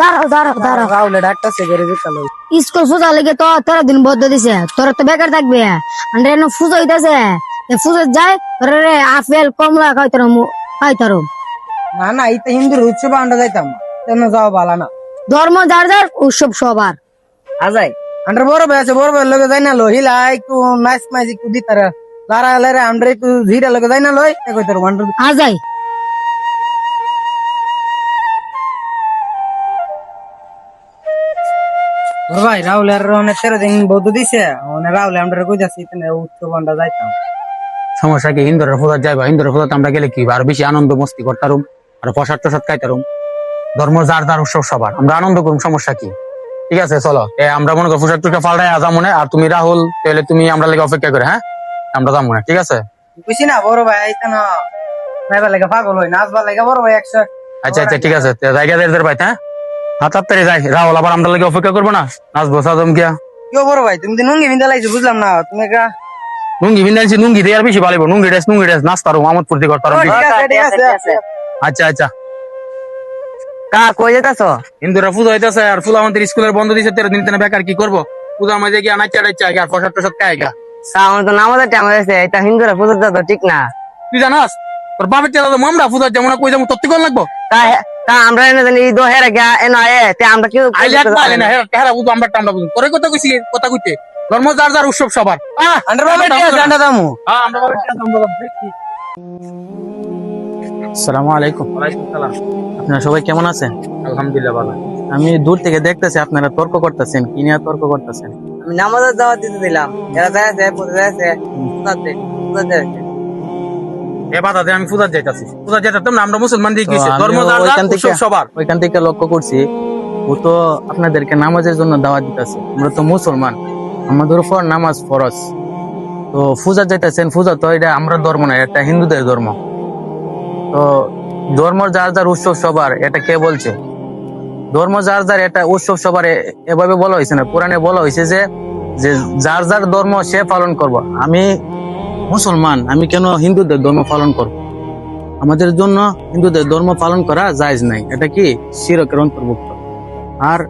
দাঁড়াও দাঁড়াও দাঁড়াও করে স্কুল ফুজা লেগে তো তেরো দিন বদ্ধ দিছে। তোর তো বেকার থাকবে। আর এনে ফুজো হইতাছে। ফুজো যায় তোর রে আপেল কমলা খাইতার খাইতার। না না ইতে হিন্দুর উৎসব আন্ডা যাইতাম তেন যাও বালা না। ধর্ম যার যার উৎসব সবার। আজাই আন্ডার বড় ভাই আছে বড় ভাই লগে যাই না লো হিলা একটু নাইস মাইস একটু দিতারা। লারা লারা আন্ডার একটু ঝিরা লগে যাই না লই। কইতার আজাই ভাই রাহুল আর অনেক তেরো দিন বৌদ্ধ দিছে। মানে রাহুল আমরা কই যাচ্ছি আন্ডা যাইতাম। সমস্যা কি হিন্দুরের ফুজাত যাইবা? হিন্দুরের ফুজাত আমরা গেলে কি? আর বেশি আনন্দ মস্তি করতারুম আর প্রসাদ টসাদ খাইতারুম ধর্ম যার যার উৎসব সবার। আমরা আনন্দ করুম সমস্যা কি? ঠিক আছে চলো। এ আমরা মনে করি পোশাক টুকা পাল্টাই আজা মনে আর তুমি রাহুল তাহলে তুমি আমরা লেগে অপেক্ষা করে হ্যাঁ? আমরা যাব মনে ঠিক আছে? বুঝছি না বড় ভাই আইতা না। নাইবার লাগে পাগল হই নাচবার লাগে বড় ভাই একশো আচ্ছা আচ্ছা ঠিক আছে। জায়গা দেড় পাইতে হ্যাঁ? হাত তাড়াতাড়ি যাই। রাহুল আবার আমরা লেগে অপেক্ষা করব না। নাচবো সাদম গিয়া। কেউ বড় ভাই তুমি তো নুঙ্গি বিন্দা লাইছো বুঝলাম না। তুমি কা নুঙ্গি বিন্দাইছি নুঙ্গি দিয়ে আর বেশি ভালো নুঙ্গি ড্রেস নুঙ্গি ড্রেস। নাচতারো আমোদ ফুর্তি করতারো আচ্ছা আচ্ছা। কা কই যেতাছো হিন্দুরা পুজো হইতেছে আর ফুল আমাদের স্কুলের বন্ধ দিছে তেরো দিন তেনে বেকার কি করব? পূজা মাঝে গিয়ে আনাচ চাটাইছে আর প্রসাদ টসাদ খাই গা আমার তো নামাজের টাইম হয়েছে এটা হিন্দুরা পুজো তো ঠিক না। তুই জানাস? তোর বাপের চেলা তো মামরা পূজা যেমন কই যেমন তত্ত্ব কর লাগবো? তা তা আমরা এনে জানি দো হেরে গা এনা এ তে আমরা কি আইলে এক না হেরা হেরা বুঝো আমরা টামরা বুঝো তোরে কথা কইছি কথা কইতে। ধর্ম যার যার উৎসব সবার। আহ, আন্ডার বাবা জান্ডা দামু। হ্যাঁ, আমরা বাবার চেলা দাম দাম আসসালামু আলাইকুম। ওয়ালাইকুম সালাম। আপনারা সবাই কেমন আছেন? আলহামদুলিল্লাহ ভালো। আমি দূর থেকে দেখতেছি আপনারা তর্ক করতেছেন কি নিয়ে তর্ক করতেছেন? আমি নামাজের দাওয়াত দিতে দিলাম। এরা এ বাধা দে আমি পূজা যাইতাছি। পূজা যাইতাম আমরা মুসলমান দিয়ে গেছি ধর্ম সবার। ওইখান থেকে লক্ষ্য করছি ও তো আপনাদেরকে নামাজের জন্য দাওয়াত দিতেছে। আমরা তো মুসলমান আমাদের উপর নামাজ ফরজ। তো পূজা যাইতেছেন পূজা তো এটা আমরা ধর্ম না এটা হিন্দুদের ধর্ম। তো ধর্ম যার যার উৎসব সবার এটা কে বলছে? ধর্ম যার যার এটা উৎসব সবার এভাবে বলা হয়েছে না। কোরআনে বলা হয়েছে যে যার যার ধর্ম সে পালন করব। আমি মুসলমান, আমি কেন হিন্দুদের ধর্ম পালন করব? আমাদের জন্য হিন্দুদের ধর্ম পালন করা জায়েজ নাই। এটা কি? শিরকের অন্তর্ভুক্ত। আর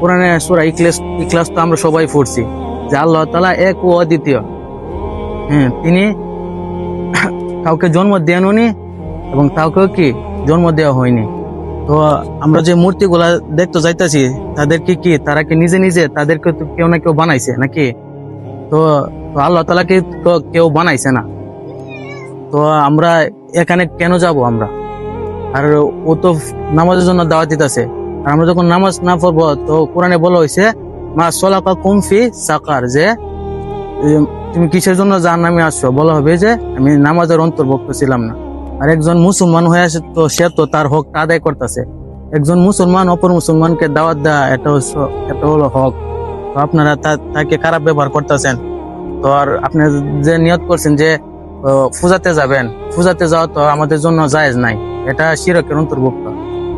কোরআনে সূরা ইখলাস ইখলাস তো আমরা সবাই পড়ছি, যে আল্লাহ তালা এক ও অদ্বিতীয়। হ্যাঁ তিনি কাউকে জন্ম দেননি এবং কাউকে কি জন্ম দেওয়া হয়নি। তো আমরা যে মূর্তিগুলা দেখতে যাইতাছি, তাদেরকে কি তারা কি নিজে নিজে তাদেরকে কেউ না কেউ বানাইছে নাকি? তো তো আল্লাহ তালাকে তো কেউ বানাইছে না। তো আমরা এখানে কেন যাব আমরা? আর ও তো নামাজের জন্য দাওয়াত দিতেছে। আর আমরা যখন নামাজ না পড়ব, তো কোরআনে বলা হয়েছে মা সলাকা কুমফি সাকার যে তুমি কিসের জন্য জান নামে আসছো? বলা হবে যে, আমি নামাজের অন্তর্ভুক্ত ছিলাম না। আর একজন মুসলমান হয়ে আসে, তো সে তো তার হক আদায় করতেছে। একজন মুসলমান অপর মুসলমানকে দাওয়াত দেওয়া এটা এটা হলো হক। তো আপনারা তাকে খারাপ ব্যবহার করতেছেন। তো আর আপনি যে নিয়ত করছেন যে ফুজাতে যাবেন, ফুজাতে যাওয়া তো আমাদের জন্য জায়েজ নাই। এটা শিরকের অন্তর্ভুক্ত।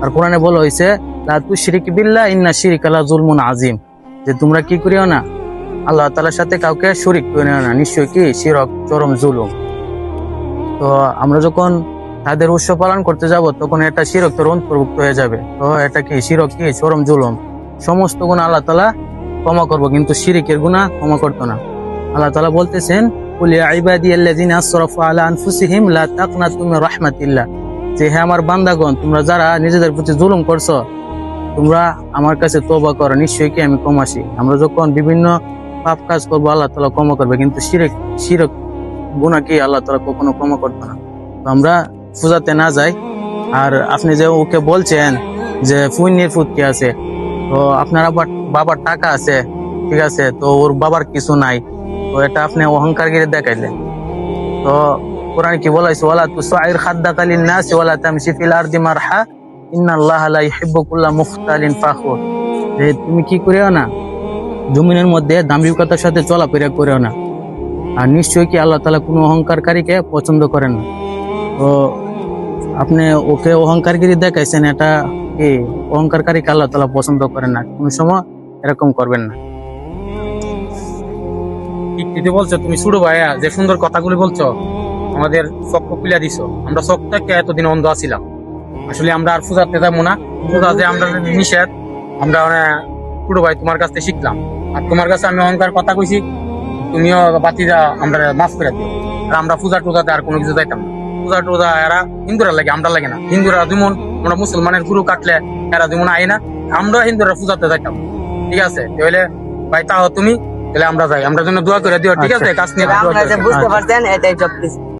আর কোরআনে বলা হয়েছে, লা তুশরিক বিল্লাহ, ইন্না শিরিকা লা জুলমুন আজিম যে তোমরা কি করিও না, আল্লাহ তাআলার সাথে কাউকে শরিক করিও না। নিশ্চয়ই কি? শিরক, চরম জুলুম। তো আমরা যখন তাদের উৎসব পালন করতে যাব, তখন এটা শিরকের অন্তর্ভুক্ত হয়ে যাবে। তো এটা কি? শিরক কি? চরম জুলুম। সমস্ত গুণ আল্লাহ তালা ক্ষমা করব, কিন্তু শিরিকের গুণা ক্ষমা করতো না। আল্লাহ তাআলা বলতেছেন যে হে আমার তোমরা যারা নিজেদের প্রতি করছ, তোমরা আমার কাছে নিশ্চয়ই কি আমি ক্ষমাসী আমরা যখন বিভিন্ন পাপ কাজ করব, আল্লাহ ক্ষমা করবে, কিন্তু আল্লাহ তাআলা কখনো ক্ষমা না? তো আমরা পূজাতে না যাই। আর আপনি যে ওকে বলছেন যে পুণ্যের ফুট কি আছে? তো আপনার আবার বাবার টাকা আছে, ঠিক আছে? তো ওর বাবার কিছু নাই। তো এটা আপনি অহংকার গিরে দেখাইলেন। তো কোরআন কি বলাইছে ওয়ালা তুসাইর খাদ্দাকা লিন-নাস ওয়ালা তামশি ফিল আরদি মারহা, ইন্নাল্লাহা লা ইউহিব্বু কুল্লা মুখতালিন ফাখুর। যে তুমি কি করিও না, জমিনের মধ্যে দাম্ভিকতার সাথে চলাফেরা করিও না। আর নিশ্চয়ই কি আল্লাহ তাআলা কোনো অহংকারকারীকে পছন্দ করেন না? তো আপনি ওকে অহংকারগিরি দেখাইছেন, এটা কি অহংকারকারীকে আল্লাহ তাআলা পছন্দ করেন না? কোন সময় এরকম করবেন না। ঠিক বলছো, তুমি শুরু ভাইয়া, যে সুন্দর কথাগুলি বলছো, আমাদের চক্ষু খুলে দিছো। আমরা চোখ থেকে এতদিন অন্ধ আছিলাম। আসলে আমরা আর পূজাতে যাব না। পূজাতে আমরা নিষেধ। আমরা মানে ছোট ভাই তোমার কাছ থেকে শিখলাম। আর তোমার কাছে আমি অহংকার কথা কইছি। তুমিও বাতিদা আমরা মাফ করে দিও। আর আমরা পূজা টুজাতে আর কোনো কিছু যাইতাম না। পূজা টুজা এরা হিন্দুরা লাগে, আমরা লাগে না। হিন্দুরা যেমন, আমরা মুসলমানের গুরু কাটলে এরা যেমন আই না আমরা হিন্দুরা পূজাতে যাইতাম। ঠিক আছে? তাহলে, ভাই, তাও তুমি তাহলে আমরা যাই। আমরা জন্য দোয়া করে দিও ঠিক আছে? কাজ নিয়ে বুঝতে পারছেন এটাই সব কিছু